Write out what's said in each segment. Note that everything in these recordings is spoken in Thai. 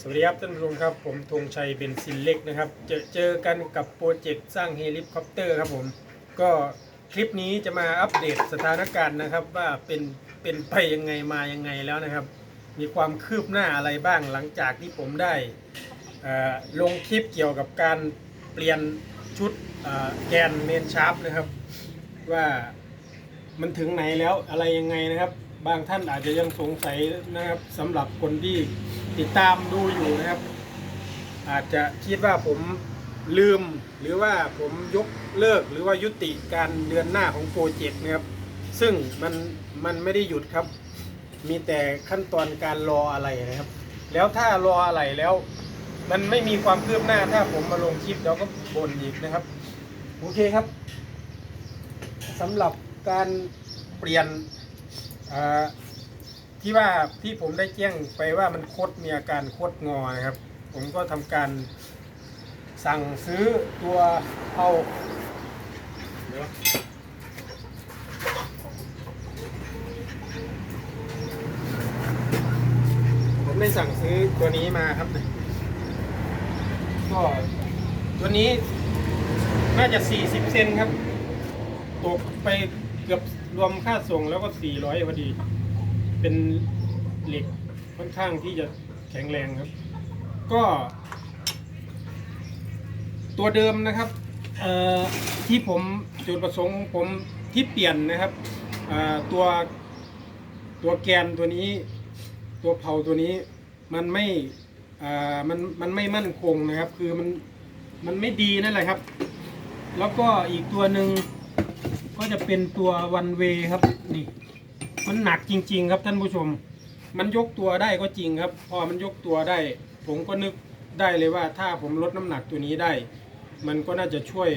สวัสดีครับท่านผู้ชมครับ ผมธงชัยเบนซินเล็กนะครับจอเจอกันกับโปรเจกต์สร้างเฮลิคอปเตอร์ครับผม ก็คลิปนี้จะมาอัปเดตสถานการณ์นะครับ ว่าเป็นเป็นไปยังไงมายังไงแล้วนะครับ มีความคืบหน้าอะไรบ้างหลังจากที่ผมได้ลงคลิปเกี่ยวกับการเปลี่ยนชุดแกนเมนชาร์ปนะครับ ว่ามันถึงไหนแล้วอะไรยังไงนะครับ บางท่านอาจจะยังสงสัยนะครับสำหรับคนที่ ติดตามดูอยู่นะครับ อาจจะคิดว่าผมลืมหรือว่าผมยกเลิกหรือว่ายุติการเดือนหน้าของโปรเจกต์นะครับ ซึ่งมันมันไม่ได้หยุดครับ มีแต่ขั้นตอนการรออะไรนะครับ แล้วถ้ารออะไรแล้ว มันไม่มีความคืบหน้าถ้าผมมาลงคลิปเราก็บ่นอีกนะครับ โอเคครับสำหรับการเปลี่ยนอ่า ที่ว่าที่ผมได้แจ้งไปว่ามันคดมีอาการคดงอนะครับ ผมก็ทำการสั่งซื้อตัวเอาเดี๋ยวผมได้สั่งซื้อตัวนี้มาครับก็ตัวนี้น่าจะ 40 เซนครับ ตกไปเกือบรวมค่าส่งแล้วก็ 400พอดี เป็นเหล็กค่อนข้างที่จะแข็งแรงครับ ก็ ตัวเดิมนะครับที่ผมจุดประสงค์ของผมที่เปลี่ยนนะครับตัวตัวแกนตัวนี้ ตัวเผาตัวนี้มันไม่มันมันไม่มั่นคงนะครับ คือมันมันไม่ดีนั่นแหละครับ แล้วก็อีกตัวหนึ่งก็จะเป็นตัววันเวครับนี่ มันหนักจริง ๆ ครับท่านผู้ชม มันยกตัวได้ก็จริงครับ พอมันยกตัวได้ ผมก็นึกได้เลยว่าถ้าผมลดน้ำหนักตัวนี้ได้ มันก็น่าจะช่วย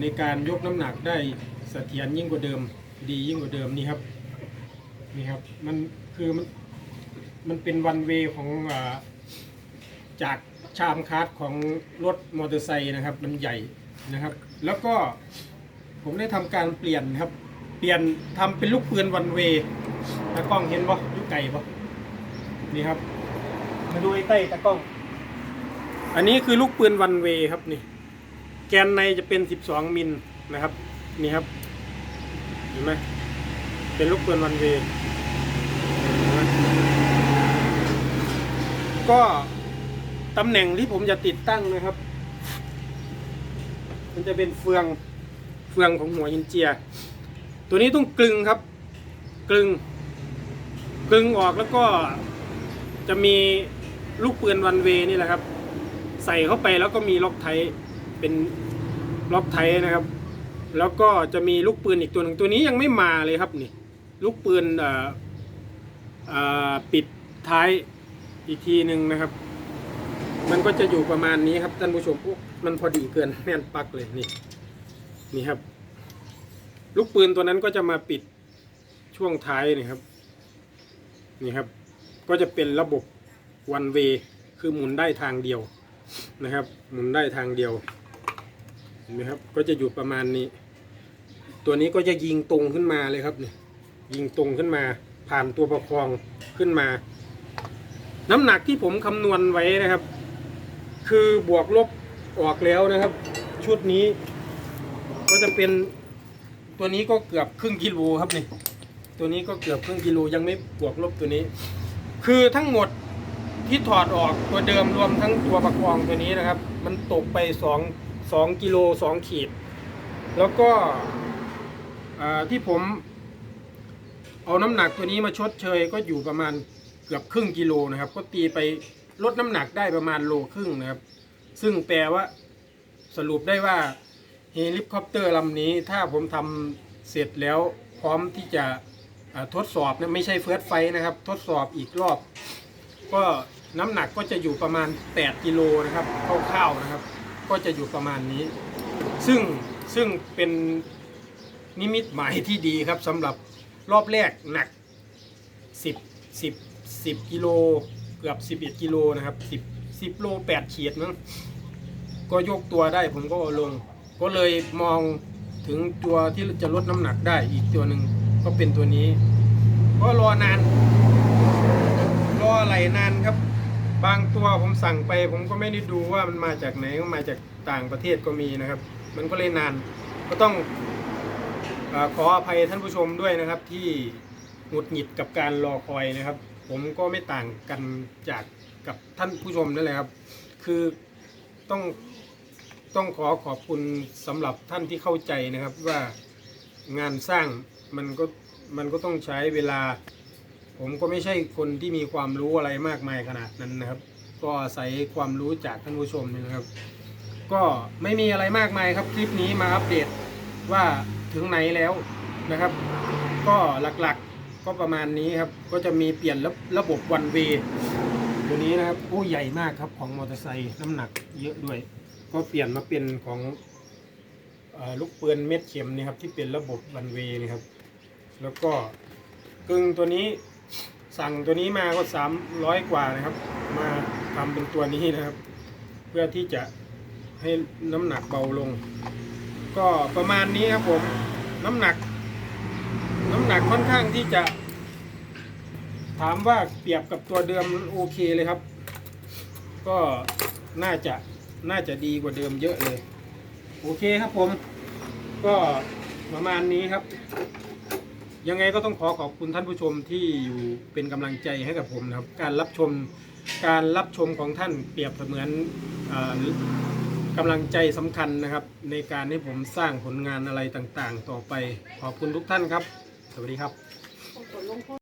ในการยกน้ำหนักได้เสถียรยิ่งกว่าเดิม ดียิ่งกว่าเดิมนี่ครับนี่ครับมันคือมันมันเป็นวันเวของอาจากชามคาร์ดของรถมอเตอร์ไซค์นะครับ มันใหญ่นะครับ แล้วก็ผมได้ทำการเปลี่ยนครับ เปลี่ยนทำเป็นลูกปืนวันเวตากล้องเห็นปะยุไก่ปะนี่ครับ มาดูใกล้ๆตากล้อง อันนี้คือลูกปืนวันเวครับนี่ แกนในจะเป็น 12 มิลนะครับ นี่ครับ เห็นไหมเป็นลูกปืนวันเวก็ตำแหน่งที่ผมจะติดตั้งนะครับ มันจะเป็นเฟืองเฟืองของหัวยินเจีย ตัวนี้ต้องกลึงครับ กลึง กลึงออกแล้วก็จะมีลูกปืนวันเวนี่แหละครับ ใส่เข้าไปแล้วก็มีล็อกไทเป็นล็อกไทนะครับ แล้วก็จะมีลูกปืนอีกตัวหนึ่งตัวนี้ยังไม่มาเลยครับนี่ ลูกปืนปิดท้ายอีกทีหนึ่งนะครับ มันก็จะอยู่ประมาณนี้ครับท่านผู้ชมมันพอดีเกินแน่นปักเลยนี่นี่ครับ ลูกปืนตัวนั้นก็จะมาปิดช่วงท้ายนี่ครับ นี่ครับ ก็จะเป็นระบบวันเวคือหมุนได้ทางเดียวนะครับ หมุนได้ทางเดียวเห็นไหมครับ ก็จะอยู่ประมาณนี้ ตัวนี้ก็จะยิงตรงขึ้นมาเลยครับนี่ยิงตรงขึ้นมา ผ่านตัวประคองขึ้นมา น้ำหนักที่ผมคำนวณไว้นะครับ คือบวกลบออกแล้วนะครับ ชุดนี้ก็จะเป็น ตัวนี้ก็เกือบครึ่งกิโลครับนี่ ตัวนี้ก็เกือบครึ่งกิโลยังไม่บวกลบตัวนี้ คือทั้งหมดที่ถอดออกตัวเดิมรวมทั้งตัวประคองตัวนี้นะครับ มันตกไปสองสองกิโลสองขีด แล้วก็ที่ผมเอาน้ำหนักตัวนี้มาชดเชยก็อยู่ประมาณเกือบครึ่งกิโลนะครับ ก็ตีไปลดน้ำหนักได้ประมาณโลครึ่งนะครับ ซึ่งแปลว่าสรุปได้ว่า เฮลิคอปเตอร์ลำนี้ถ้าผมทำเสร็จแล้วพร้อมที่จะทดสอบนะไม่ใช่เฟิร์สไฟนะครับ ทดสอบอีกรอบ ก็น้ำหนักก็จะอยู่ประมาณ 8 กิโลนะครับคร่าวๆนะครับ ก็จะอยู่ประมาณนี้ ซึ่งซึ่งเป็นนิมิตหมายที่ดีครับสำหรับรอบแรกหนัก 10 10 10กิโลเกือบ 11กิโลนะครับ 10 10โล8ขีดมั้งก็ยกตัวได้ผมก็ลง ก็เลยมองถึงตัวที่จะลดน้ำหนักได้อีกตัวหนึ่งก็เป็นตัวนี้ ก็รอนาน รออะไรนานครับ บางตัวผมสั่งไป ผมก็ไม่ได้ดูว่ามันมาจากไหนก็มาจากต่างประเทศก็มีนะครับ มันก็เลยนาน ก็ต้องอขออภัยท่านผู้ชมด้วยนะครับ ที่หงุดหงิดกับการรอคอยนะครับ ผมก็ไม่ต่างกันจากกับท่านผู้ชมนั่นแหละครับ คือต้อง ต้องขอขอบคุณสำหรับท่านที่เข้าใจนะครับว่างานสร้างมันก็มันก็ต้องใช้เวลา ผมก็ไม่ใช่คนที่มีความรู้อะไรมากมายขนาดนั้นนะครับ ก็อาศัยความรู้จากท่านผู้ชมนี่นะครับ ก็ไม่มีอะไรมากมายครับคลิปนี้มาอัปเดตว่าถึงไหนแล้วนะครับ ก็หลักๆก็ประมาณนี้ครับก็จะมีเปลี่ยนระระบบวันเวตัวนี้นะครับโอ้ใหญ่มากครับของมอเตอร์ไซค์น้ำหนักเยอะด้วย ก็เปลี่ยนมาเป็นของอลูกปืนเม็ดเข็มนี่ครับที่เป็นระบบวันเวนี่ครับ แล้วก็กึ่งตัวนี้สั่งตัวนี้มาก็สามร้อยกว่านะครับ มาทำเป็นตัวนี้นะครับ เพื่อที่จะให้น้ำหนักเบาลง ก็ประมาณนี้ครับผมน้ำหนัก น้ำหนักค่อนข้างที่จะ ถามว่าเปรียบกับตัวเดิมโอเคเลยครับ ก็น่าจะ น่าจะดีกว่าเดิมเยอะเลย โอเคครับผม ก็ประมาณนี้ครับ ยังไงก็ต้องขอขอบคุณท่านผู้ชมที่อยู่เป็นกำลังใจให้กับผมนะครับ การรับชมการรับชมของท่านเปรียบเสมือนอ่อกำลังใจสำคัญนะครับ ในการให้ผมสร้างผลงานอะไรต่างๆ ต่อไปขอบคุณทุกท่านครับ สวัสดีครับ